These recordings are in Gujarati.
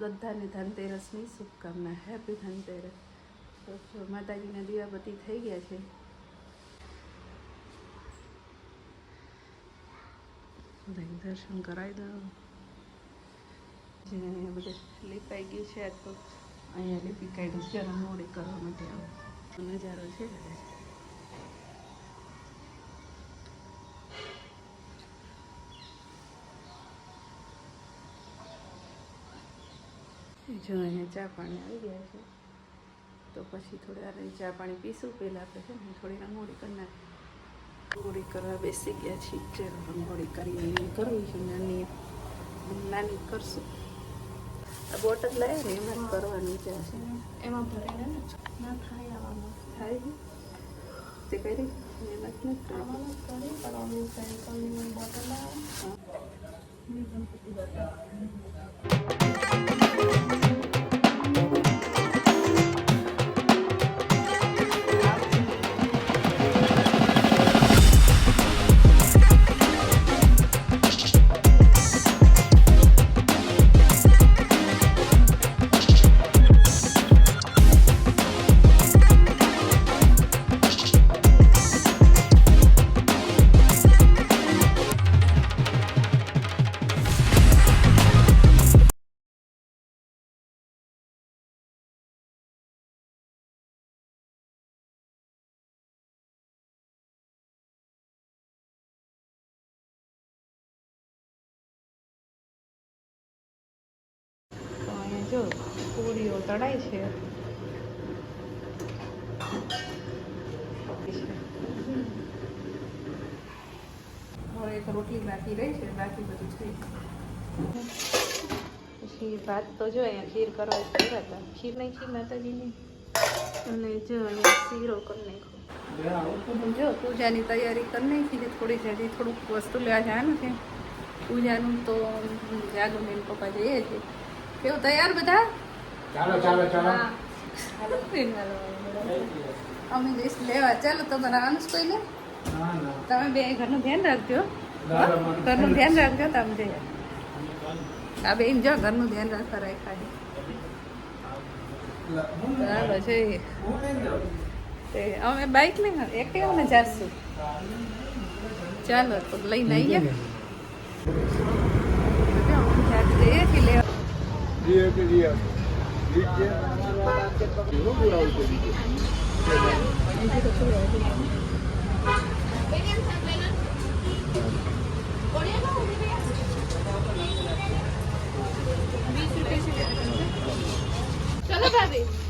બધાને ધનતેરસની શુભકામના. હેપી ધનતેરસ. તો જો માતાજીના દીવાબત્તી થઈ ગયા છે. દર્શન કરાવી દો. જે અહીંયા બધે લીપાઈ ગયું છે તો અહીંયા લીપી કાઢ્યું છે, રંગોળી કરવા માટે આવો. નજારો છે. જો અહીંયા ચા પાણી આવી ગયા છે તો પછી થોડી વાર ચા પાણી પીશું. પહેલાં આપણે છે ને થોડી રંગોળી કરી નાખી રંગોળી કરવા બેસી ગયા છીએ. ચાલો રંગોળી કરીને કરવી છે નાની નાની કરશું. આ બોટલ લાવ્યા ને એમાં જ કરવાની છે. એમાં ભરીને ને? થાય આવામાં થાય તે કરી? મહેનત નથી કરવાનું કરી પણ ઓલી સેન્સરની બોટલ આવે તળાય છે. હવે એક રોટલી બાકી રહી છે બાકી બધું થઈ પછી ભાત તો જો અહીંયા ખીર કરવા કર્યા હતા. ખીર નહીં ખીર માતાજીની? અને જો અહીંયા શીરો કરી નાખ્યો. જો પૂજાની તૈયારી કરી નાખી થોડી જલ્દી થોડુંક વસ્તુ લેવા જવાનું છે. પૂજાનું તો જાગો મેન પપ્પા જઈએ છીએ. કેવું તૈયાર બધા? ચાલો ચાલો ચાલો. અમે જઈશ લેવા. ચાલો તો બનાવવાનું કોઈ ના તમે બે ઘરનું ધ્યાન રાખજો. ઘરનું ધ્યાન રાખજો. તમે જઈએ આ બેન જો ઘરનું ધ્યાન રાખવા રાખ્યા બરાબર છે તે અમે બાઇક લઈને એક્ટિવા ને જાશું. ચાલો તો લઈને આવીએ. જઈએ છીએ લેવા. ચલો ભાભી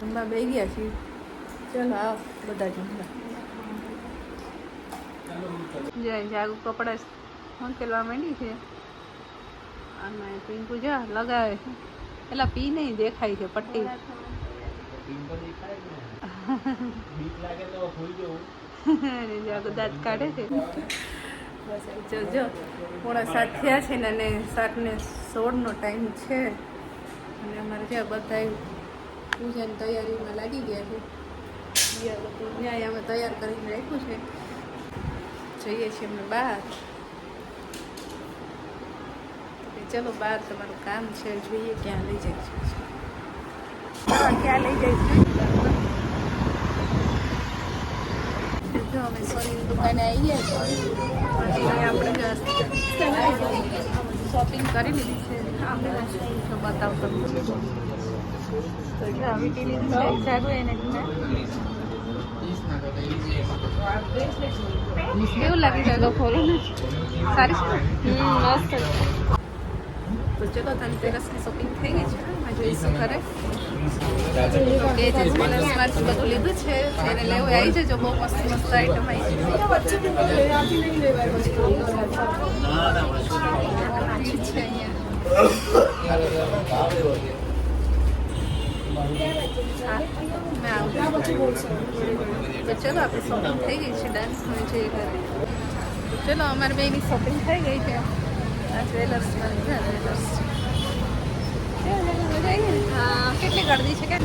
જમવા બે ગયા છીએ. ચાલો આવો બધા જમવા જય જાગુ કપડાં હંકેલવા માંડી છે. અને પિંકુ જા લગાવે છે. એટલે પી નહીં દેખાય છે પટ્ટી. જાગુ દાંત કાઢે છે. બસ જો પોણા સાત થયા છે ને સાત ને સોળનો ટાઈમ છે. અને અમારે જ્યાં બધા પૂજાની તૈયારીમાં લાગી ગયા છે. બધું ત્યાં અમે તૈયાર કરીને રાખ્યું છે. જઈએ છીએ અમે બહાર. ચલો બહાર તમારું કામ છે, જોઈએ ક્યાં લઈ જાય છે. ક્યાં લઈ જાય છે? અમે સોનીની દુકાને આવી ગયા છીએ શોપિંગ કરી લીધી છે. આપણે બતાવતો કેવું લાગે છે તો ખોલો ને? સારી છે મસ્ત તો ચલો ધનતેરસની શોપિંગ થઈ ગઈ છે જોઈશું ઘરે. એ જે જ્વેલર્સમાંથી બધું લીધું છે. એને લેવું આવી જજો બહુ મસ્ત મસ્ત આઈટમ આવી છે. છે અહીંયા. તો ચલો આપણે શોપિંગ થઈ ગઈ છે ડાન્સ જે ચલો, અમારે બેની શોપિંગ થઈ ગઈ છે. આ જ્વેલર્સ જ્વેલર્સ હા, કેટલી ગરદી છે કે?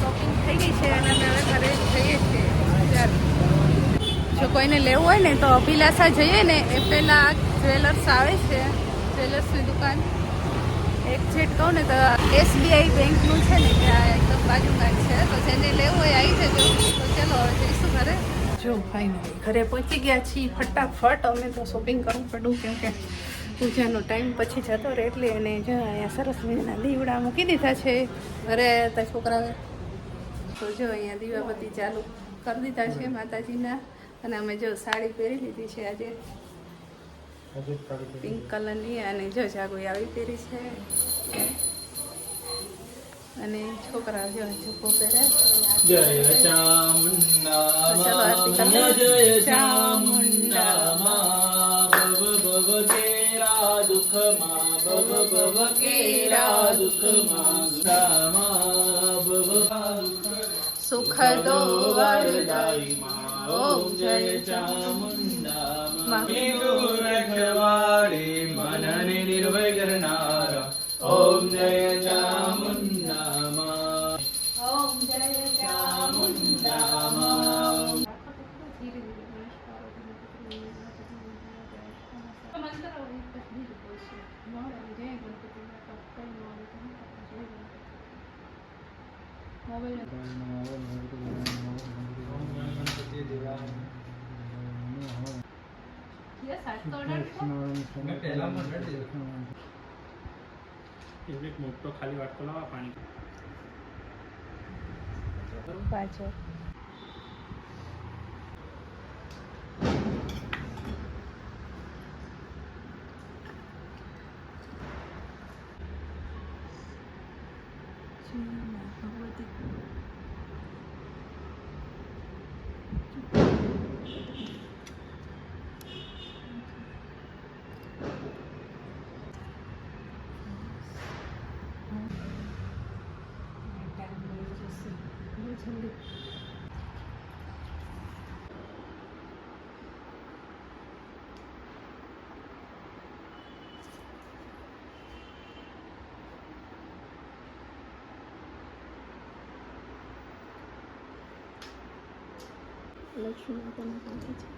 શોપિંગ થઈ ગઈ છે અને અમે હવે ઘરે જઈએ છીએ. જો કોઈને લેવું હોય ને તો અભિલાષા જઈએ ને, એ પહેલાં જ્વેલર્સ આવે છે જ્વેલર્સની દુકાન. એક જેટ કહું ને તો એસબીઆઈ બેંકનું છે ને ત્યાં એકદમ બાજુમાં છે. તો જેને લેવું હોય આવી જજો. તો ચલો હવે જઈશું ઘરે. જો ફાઇનલી ઘરે પહોંચી ગયા છીએ ફટાફટ. અમે તો શોપિંગ કરવું પડ્યું કેમ કે પૂજાનો ટાઈમ પછી જતો રહે એટલે એને જો અહીંયા સરસ મજાના દીવડા મૂકી દીધા છે. ઘરે હતા છોકરાએ તો જો અહીંયા દીવાબત્તી ચાલુ કરી દીધા છે માતાજીના. અને અમે જો સાડી પહેરી લીધી છે આજે. પિંક કલરની અને જો જાગોઈ આવી પહેરી છે. અને છોકરા જો જુબ્બો પહેરે. જય તો ચાલો આરતી કરીએ. જય ચામુંડા ભવ ભવ કેરા દુઃખમાં ભવ ભવ કેરા દુઃખમાં. રામા ભવ દુઃખ સુખ દો વરદાઈ માં ઓમ જય ચામુંડા માં રખવાડી મનને નિર્ભય કરનારા ઓમ જય મોટો ખાલી વાટકો લાવવા પાણી. પાછળ લક્ષ્મી માતાના પાસે છે હમ.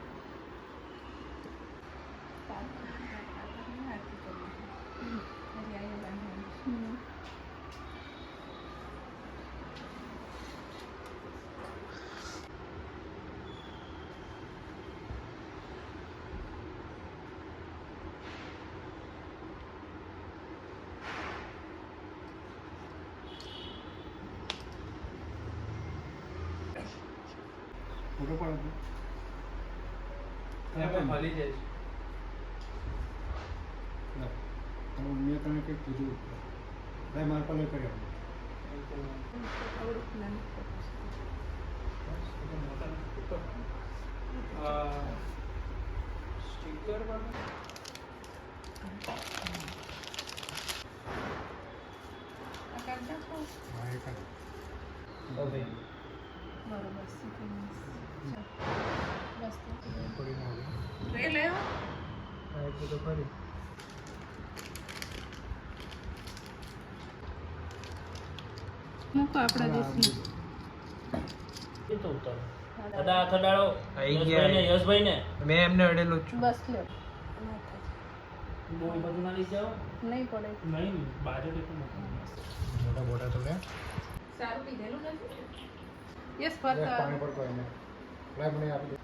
ફોટો પાડો છે. મેં તને કંઈક કીધું. ભાઈ મારા પાસે કરી આપો આ સ્ટીકર વાળું? હા મૂકો આપણા દેશની. એ તો ઉતારો? અદા ગયા. યશભાઈને યશભાઈને. મેં એમને અડેલું જ છું. બસ લ્યો. બહુ બધું ના લઈ જાઓ. નહીં પડે. નહીં મોટા મોટા તો લે. સારું પીધેલું નથી? યસ ફરતા પાણી પડતો એને લાય મને આપી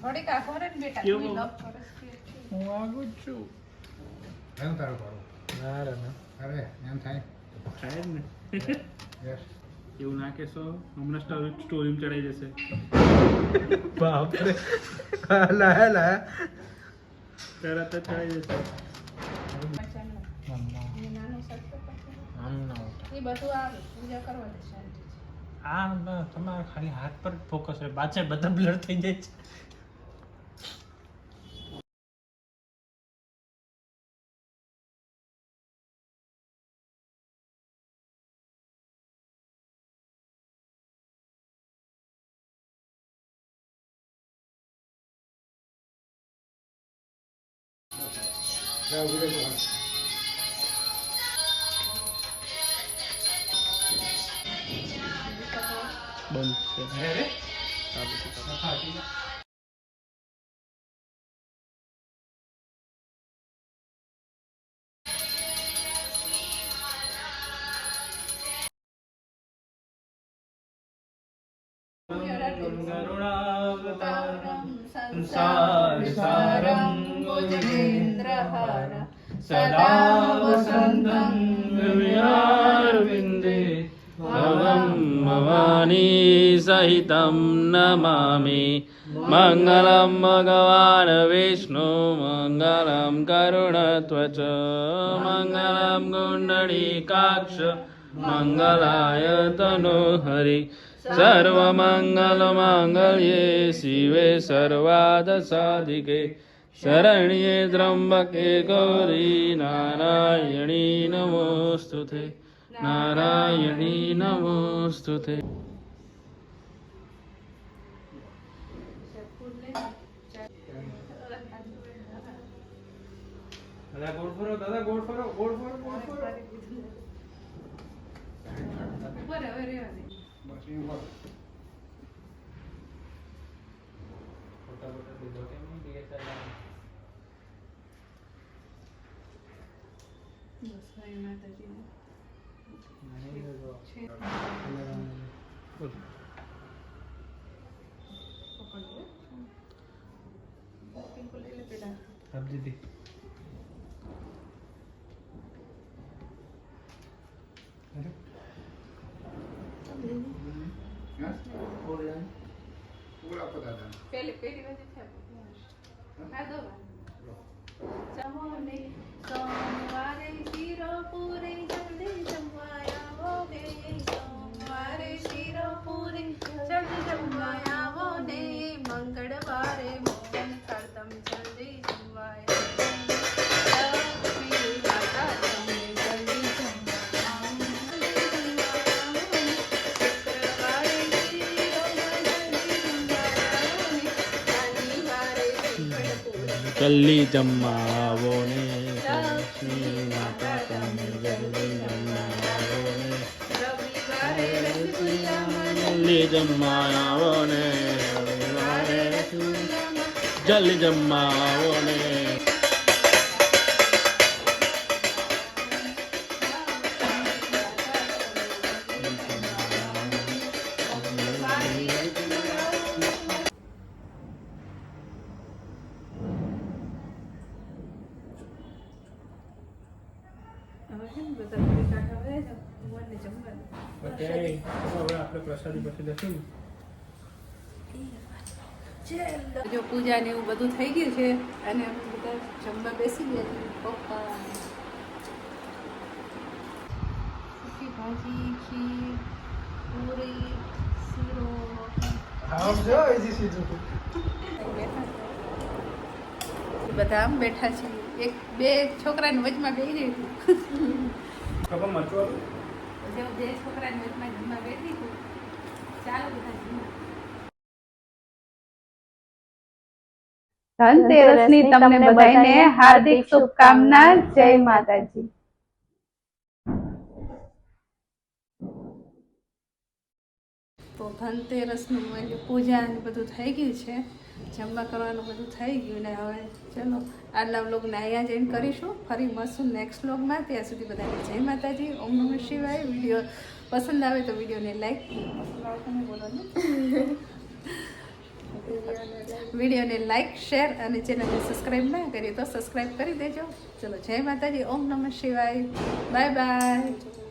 થોડીક આખો ને બેટા? તું. હું આગળ છું. એમ તારું પાડું ના રે અરે એમ થાય થાય જ ને એવું ના કહેશો હમણાં સ્ટોરી સ્ટોરીમાં ચડાઈ જશે બાપરે લાયા લાયા તરત જ ચડાઈ જશે આ તમારે ખાલી હાથ પર ફોકસ રહે પાછળ બધા બ્લર થઈ જાય છે લે ઉભી રહેજો હાલ. બંધ છે સંસાર સારં ભવાની સહિતમ નમામિ મંગલમ ભગવાન વિષ્ણુ મંગલમ કરુણત્વચ મંગલમ ગુંડળીકાક્ષ મંગલાય તનોહરિ સર્વમંગલમાંગલ્યે શિવે સર્વાદ સાધિકે શરણ્યે ત્રંબકે ગૌરી નારાયણી નમોસ્તુતે નારાયણી નમોસ્તુતે. દાદા ગોળ ફરો દાદા ગોળ ફરો ગોળ ફરો ગોળ ફરો ઉપર હવે રહેવા દે. બસ એ ઉપર. ફોટા ફોટા લીધો કેમ નહીં DSLR? બસ હવે માતાજીને નહીં લીધો. છે પકડો પિંકુ લઈ લે પેલા ચમોને સોમવારે શીરો પૂરી જલ્દી જમવાયા ને સોમવારે શીરો પૂરી જલ્દી જમવાયા ને જલ્દી જમવા ને લક્ષ્મી માતા તમે જલ્દી જમવા ને જલ્દી ને પ્રસાદી પછી દર્શન જો પૂજા ને એવું બધું થઈ ગયું છે અને અમે બધા જમવા બેસી ગયા પપ્પા. સૂકી ભાજી ખીર પૂરી શીરો. બધા આમ બેઠા છે. એક બે છોકરાની વચમાં બેસી રહી કપામાં ચોર? બે છોકરાની વચમાં જમવા બેસી હતી ચાલો બધા જમવા ધનતેરસની તમને બધાને હાર્દિક શુભકામના. જય માતાજી. તો ધનતેરસનું પૂજા ને બધું થઈ ગયું છે. જમવા કરવાનું બધું થઈ ગયું ને હવે ચલો આજના વ્લોગને અહીંયા જઈને કરીશું. ફરી મળશું નેક્સ્ટ વ્લોગમાં. ત્યાં સુધી બધાને જય માતાજી. ઓમ નમઃ શિવાય. વીડિયો પસંદ આવે તો વિડીયોને લાઈક વિડીયોને લાઈક શેર અને ચેનલને સબસ્ક્રાઈબ ના કરીએ તો સબસ્ક્રાઈબ કરી દેજો. ચલો જય માતાજી. ઓમ નમઃ શિવાય. Bye bye